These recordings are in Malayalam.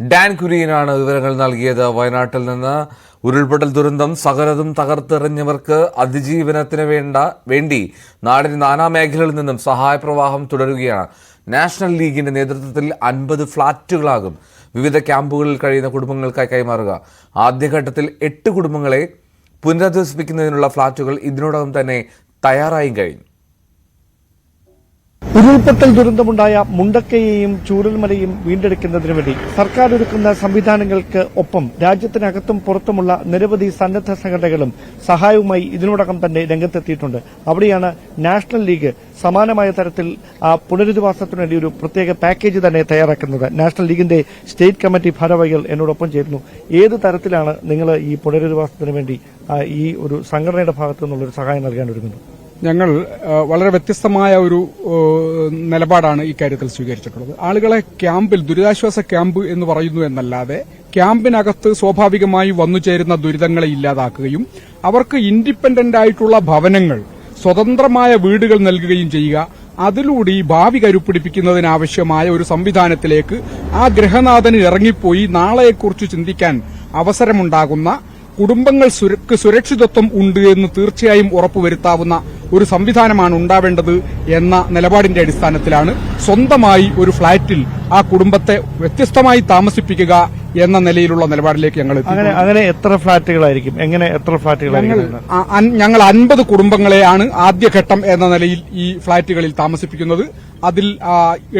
ഡാൻ കുര്യനാണ് വിവരങ്ങൾ നൽകിയത് വയനാട്ടിൽ നിന്ന്. ഉരുൾപൊട്ടൽ ദുരന്തം സകലതും തകർത്തെറിഞ്ഞവർക്ക് അതിജീവനത്തിന് വേണ്ട വേണ്ടി നാടിന് നാനാ മേഖലകളിൽ നിന്നും സഹായപ്രവാഹം തുടരുകയാണ്. നാഷണൽ ലീഗിന്റെ നേതൃത്വത്തിൽ അൻപത് ഫ്ളാറ്റുകളാകും. വിവിധ ക്യാമ്പുകളിൽ കഴിയുന്ന കുടുംബങ്ങൾക്കായി കൈമാറുക. ആദ്യഘട്ടത്തിൽ എട്ട് കുടുംബങ്ങളെ പുനരധിവസിപ്പിക്കുന്നതിനുള്ള ഫ്ളാറ്റുകൾ ഇതിനോടകം തന്നെ തയ്യാറായും കഴിഞ്ഞു. ഉരുൾപൊട്ടൽ ദുരന്തമുണ്ടായ മുണ്ടക്കയെയും ചൂരൽമലയും വീണ്ടെടുക്കുന്നതിനു വേണ്ടി സർക്കാർ ഒരുക്കുന്ന സംവിധാനങ്ങൾക്ക് ഒപ്പം രാജ്യത്തിനകത്തും പുറത്തുമുള്ള നിരവധി സന്നദ്ധ സംഘടനകളും സഹായവുമായി ഇതിനോടകം തന്നെ രംഗത്തെത്തിയിട്ടുണ്ട്. അവിടെയാണ് നാഷണൽ ലീഗ് സമാനമായ തരത്തിൽ ആ വേണ്ടി ഒരു പ്രത്യേക പാക്കേജ് തന്നെ തയ്യാറാക്കുന്നത്. നാഷണൽ ലീഗിന്റെ സ്റ്റേറ്റ് കമ്മിറ്റി ഭാരവാഹികൾ എന്നോടൊപ്പം ചേരുന്നു. ഏത് തരത്തിലാണ് നിങ്ങൾ ഈ പുനരധിവാസത്തിനു വേണ്ടി ഈ ഒരു സംഘടനയുടെ ഭാഗത്തു നിന്നുള്ളൊരു സഹായം നൽകാൻ ഒരുങ്ങുന്നത്? ഞങ്ങൾ വളരെ വ്യത്യസ്തമായ ഒരു നിലപാടാണ് ഇക്കാര്യത്തിൽ സ്വീകരിച്ചിട്ടുള്ളത്. ആളുകളെ ക്യാമ്പിൽ ദുരിതാശ്വാസ ക്യാമ്പ് എന്ന് പറയുന്നു എന്നല്ലാതെ ക്യാമ്പിനകത്ത് സ്വാഭാവികമായി വന്നുചേരുന്ന ദുരിതങ്ങളെ ഇല്ലാതാക്കുകയും അവർക്ക് ഇൻഡിപെൻഡന്റ് ആയിട്ടുള്ള ഭവനങ്ങൾ സ്വതന്ത്രമായ വീടുകൾ നൽകുകയും ചെയ്യുക അതിലൂടെ ഭാവി കരുപ്പിടിപ്പിക്കുന്നതിനാവശ്യമായ ഒരു സംവിധാനത്തിലേക്ക് ആ ഗ്രഹനാഥന് ഇറങ്ങിപ്പോയി നാളെയെക്കുറിച്ച് ചിന്തിക്കാൻ അവസരമുണ്ടാകുന്ന കുടുംബങ്ങൾ സുരക്ഷിതത്വം ഉണ്ട് എന്ന് തീർച്ചയായും ഉറപ്പുവരുത്താവുന്ന ഒരു സംവിധാനമാണ് ഉണ്ടാവേണ്ടത് എന്ന നിലപാടിന്റെ അടിസ്ഥാനത്തിലാണ് സ്വന്തമായി ഒരു ഫ്ളാറ്റിൽ ആ കുടുംബത്തെ വ്യത്യസ്തമായി താമസിപ്പിക്കുക എന്ന നിലയിലുള്ള നിലപാടിലേക്ക് ഞങ്ങൾ അങ്ങനെ അങ്ങനെ എത്ര ഫ്ളാറ്റുകളായിരിക്കും എങ്ങനെ എത്ര ഫ്ളാറ്റുകളായിരിക്കും ഞങ്ങൾ അൻപത് കുടുംബങ്ങളെയാണ് ആദ്യഘട്ടം എന്ന നിലയിൽ ഈ ഫ്ളാറ്റുകളിൽ താമസിപ്പിക്കുന്നത്. അതിൽ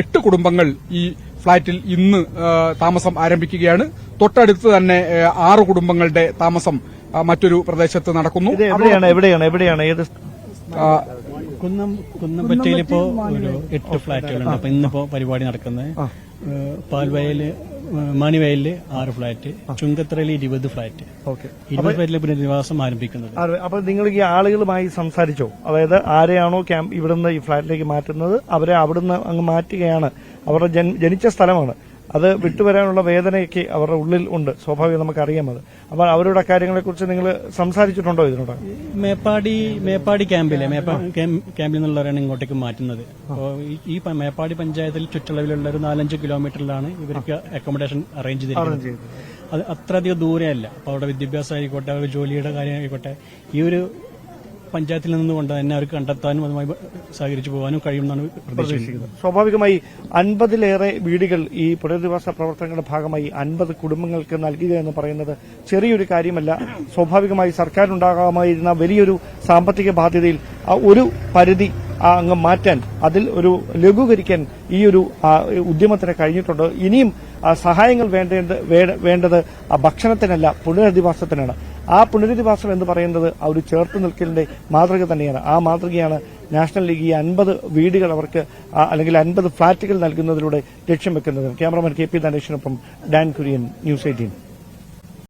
എട്ട് കുടുംബങ്ങൾ ഈ ഫ്ളാറ്റിൽ ഇന്ന് താമസം ആരംഭിക്കുകയാണ്. തൊട്ടടുത്ത് തന്നെ ആറ് കുടുംബങ്ങളുടെ താമസം മറ്റൊരു പ്രദേശത്ത് നടക്കുന്നു. എവിടെയാണ്? എവിടെയാണ്? എവിടെയാണ്? ഏത് കുന്നം കുന്നംപറ്റയിൽ ഇപ്പോ ഒരു എട്ട് ഫ്ളാറ്റുകളുണ്ട് അപ്പൊ ഇന്നിപ്പോ പരിപാടി നടക്കുന്നത് പാൽവയൽ മണിവയലിൽ ആറ് ഫ്ളാറ്റ് ചുങ്കത്തറയിൽ ഇരുപത് ഫ്ളാറ്റ് ഇരുപത് പേരിലെ പുനരധിവാസം ആരംഭിക്കുന്നത്. അപ്പൊ നിങ്ങൾ ഈ ആളുകളുമായി സംസാരിച്ചോ? അതായത് ആരെയാണോ ക്യാമ്പ് ഇവിടുന്ന് ഈ ഫ്ളാറ്റിലേക്ക് മാറ്റുന്നത് അവരെ അവിടുന്ന് അങ്ങ് മാറ്റുകയാണ്. അവരുടെ ജനിച്ച സ്ഥലമാണ്. അത് വിട്ടുവരാനുള്ള വേദനയൊക്കെ അവരുടെ ഉള്ളിൽ ഉണ്ട്. സ്വാഭാവികം നമുക്കറിയാം അത്. അപ്പോൾ അവരുടെ കാര്യങ്ങളെക്കുറിച്ച് നിങ്ങൾ സംസാരിച്ചിട്ടുണ്ടോ ഇതിനോട്? മേപ്പാടി മേപ്പാടി ക്യാമ്പിലെ ക്യാമ്പിൽ നിന്നുള്ളവരാണ് ഇങ്ങോട്ടേക്ക് മാറ്റുന്നത്. അപ്പോൾ ഈ മേപ്പാടി പഞ്ചായത്തിൽ ചുറ്റളവിലുള്ള ഒരു നാലഞ്ച് കിലോമീറ്ററിലാണ് ഇവർക്ക് അക്കോമഡേഷൻ അറേഞ്ച് ചെയ്തിരിക്കുന്നത്. അത് അത്രയധികം ദൂരെയല്ല. അപ്പോൾ അവിടെ വിദ്യാഭ്യാസം ആയിക്കോട്ടെ അവരുടെ ജോലിയുടെ കാര്യം ആയിക്കോട്ടെ ഈ ഒരു പഞ്ചായത്തിൽ നിന്നുകൊണ്ട് തന്നെ അവർക്ക് കണ്ടെത്താനും അതുമായി സഹകരിച്ചു പോകാനും കഴിയുമെന്നാണ് പ്രതീക്ഷിക്കുന്നത്. സ്വാഭാവികമായി അൻപതിലേറെ വീടുകൾ ഈ പുനരധിവാസ പ്രവർത്തനങ്ങളുടെ ഭാഗമായി അൻപത് കുടുംബങ്ങൾക്ക് നൽകുക എന്ന് പറയുന്നത് ചെറിയൊരു കാര്യമല്ല. സ്വാഭാവികമായി സർക്കാരിനുണ്ടാകാമായിരുന്ന വലിയൊരു സാമ്പത്തിക ബാധ്യതയിൽ ഒരു പരിധി അങ്ങ് മാറ്റാൻ അതിൽ ഒരു ലഘൂകരിക്കാൻ ഈ ഒരു ഉദ്യമത്തിന് കഴിഞ്ഞിട്ടുണ്ട്. ഇനിയും സഹായങ്ങൾ വേണ്ടത് വേണ്ടത് ഭക്ഷണത്തിനല്ല പുനരധിവാസത്തിനാണ്. ആ പുനരധിവാസം എന്ന് പറയുന്നത് ആ ഒരു ചേർത്ത് നിൽക്കലിന്റെ മാതൃക തന്നെയാണ്. ആ മാതൃകയാണ് നാഷണൽ ലീഗ് ഈ അൻപത് വീടുകൾ അവർക്ക് അല്ലെങ്കിൽ അൻപത് ഫ്ളാറ്റുകൾ നൽകുന്നതിലൂടെ ലക്ഷ്യം വെക്കുന്നത്. ക്യാമറമാൻ കെ പി ധനേഷിനൊപ്പം ഡാൻ കുര്യൻ ന്യൂസ് എയ്റ്റീൻ.